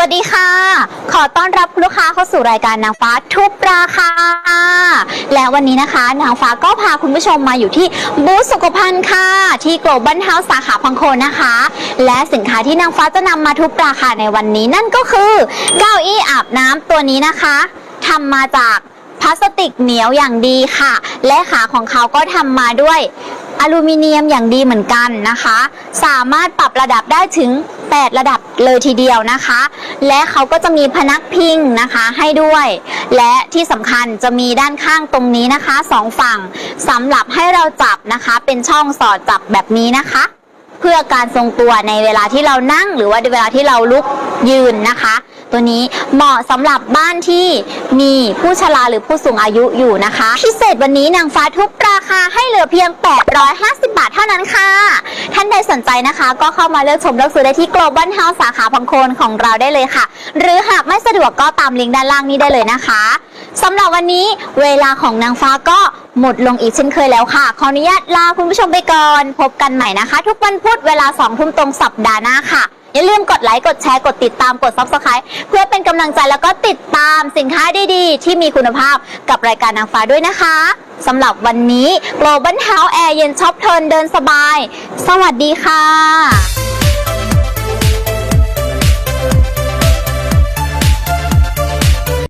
วัสดีค่ะ ขอต้อนรับลูกค้าเข้าสู่รายการนางฟ้าทุบราคา และวันนี้นะคะ นางฟ้าก็พาคุณผู้ชมมาอยู่ที่บูธสุขภัณฑ์ค่ะ ที่ Global House สาขาพังโคนนะคะ และสินค้าที่นางฟ้าจะนำมาทุบราคาในวันนี้นั่นก็คือเก้าอี้อาบน้ำตัวนี้นะคะทำมาจากพลาสติกเหนียวอย่างดีค่ะ และขาของเขาก็ทำมาด้วยอลูมิเนียมอย่างดีเหมือนกันนะคะ สามารถปรับระดับได้ถึง 8 ระดับเลยทีเดียวนะคะ และเขาก็จะมีพนักพิงนะคะให้ด้วย และที่สำคัญจะมีด้านข้างตรงนี้นะคะสองฝั่งสำหรับให้เราจับนะคะ เป็นช่องสอดจับแบบนี้นะคะ เพื่อการทรงตัวในเวลาที่เรานั่งหรือว่าในเวลาที่เราลุกยืนนะคะ ตัวนี้เหมาะสำหรับบ้านที่มีผู้ชราหรือผู้สูงอายุอยู่นะคะ พิเศษวันนี้นางฟ้าทุบราคาให้เหลือเพียง 850 บาทเท่านั้นค่ะ ท่านใดสนใจนะคะ ก็เข้ามาเลือกชมเลือกซื้อได้ที่ Global House สาขาพังโคนของเราได้เลยค่ะ หรือหากไม่สะดวกก็ตามลิงก์ด้านล่างนี้ได้เลยนะคะสำหรับวันนี้เวลาของนางฟ้าก็หมดลงอีกเช่นเคยแล้วค่ะ ขออนุญาตลาคุณผู้ชมไปก่อน พบกันใหม่นะคะ ทุกวันพุธเวลา2ทุ่มตรงสัปดาห์หน้าค่ะ อย่าลืมกดไลค์ กดแชร์ กดติดตาม กด Subscribe เพื่อเป็นกำลังใจแล้วก็ติดตามสินค้าดีๆ ที่มีคุณภาพกับรายการนางฟ้าด้วยนะคะสำหรับวันนี้ Global House Air เย็นช็อปเทิร์นเดินสบาย สวัสดีค่ะ